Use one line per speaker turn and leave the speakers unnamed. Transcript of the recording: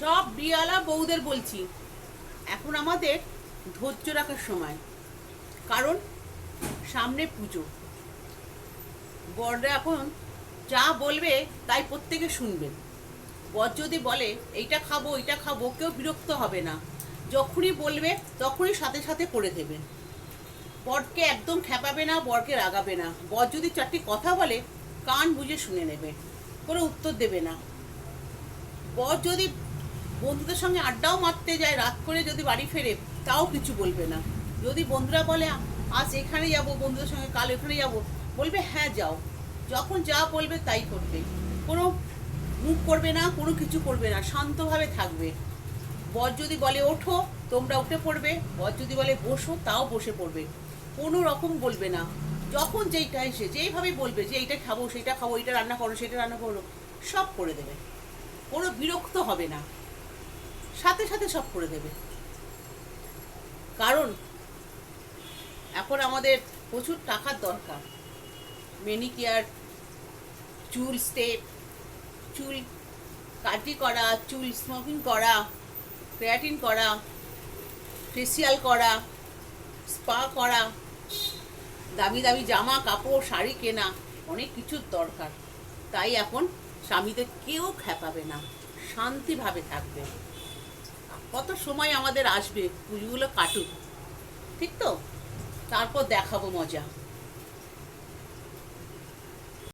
সব বিয়ালা বউদের বলছি, এখন আমাদের ধৈর্য রাখার সময়। কারণ, সামনে পুজো। বড়রা এখন যা বলবে তাই প্রত্যেকে শুনবেন বর যদি বলে, এইটা খাব এইটা খাব কেউ বিরক্ত হবে না। যখনই বলবে, তখনই সাথে সাথে করে দেবে। বরকে একদম খেপাবে না, বরকে রাগাবে না। বর যদি চারটি কথা বলে, কান বুঝে শুনে নেবে। কোনো উত্তর দেবে না। বর যদি বন্ধুদের সঙ্গে আড্ডাও মারতে যায়, রাত করে যদি বাড়ি ফেরে, তাও কিছু বলবে না। যদি বন্ধুরা বলে, আজ এখানে যাব, বন্ধুদের সঙ্গে কাল এখানে যাব, বলবে হ্যাঁ যাও। যখন যা বলবে, তাই করবে। কোনো মুখ করবে না, কোনো কিছু করবে না, শান্তভাবে থাকবে। বর যদি বলে, ওঠো, তোমরা উঠে পড়বে। বর যদি বলে, বসো, তাও বসে পড়বে। কোনো রকম বলবে না। যখন যেইটা এসে, যেইভাবে বলবে যে, এইটা খাব, সেইটা খাব, এইটা রান্না করো, সেটা রান্না করো, সব করে দেবে। কোনো বিরক্ত হবে না। সাথে সাথে সব করে দেবে। কারণ, এখন আমাদের প্রচুর টাকার দরকার। মেনিকেয়ার চুল স্টেপ চুল কাটি করা, চুল স্মোকিং করা ক্রিয়াটিন করা ফেসিয়াল করা স্পা করা, দামি দামি জামা, কাপড়, শাড়ি কেনা, অনেক কিছুর দরকার। তাই এখন স্বামীদের কেউ খেপাবে না, শান্তিভাবে থাকবে। কত সময় আমাদের আসবে? পুজোগুলো কাটুক। ঠিক তো? তারপর দেখাবো মজা।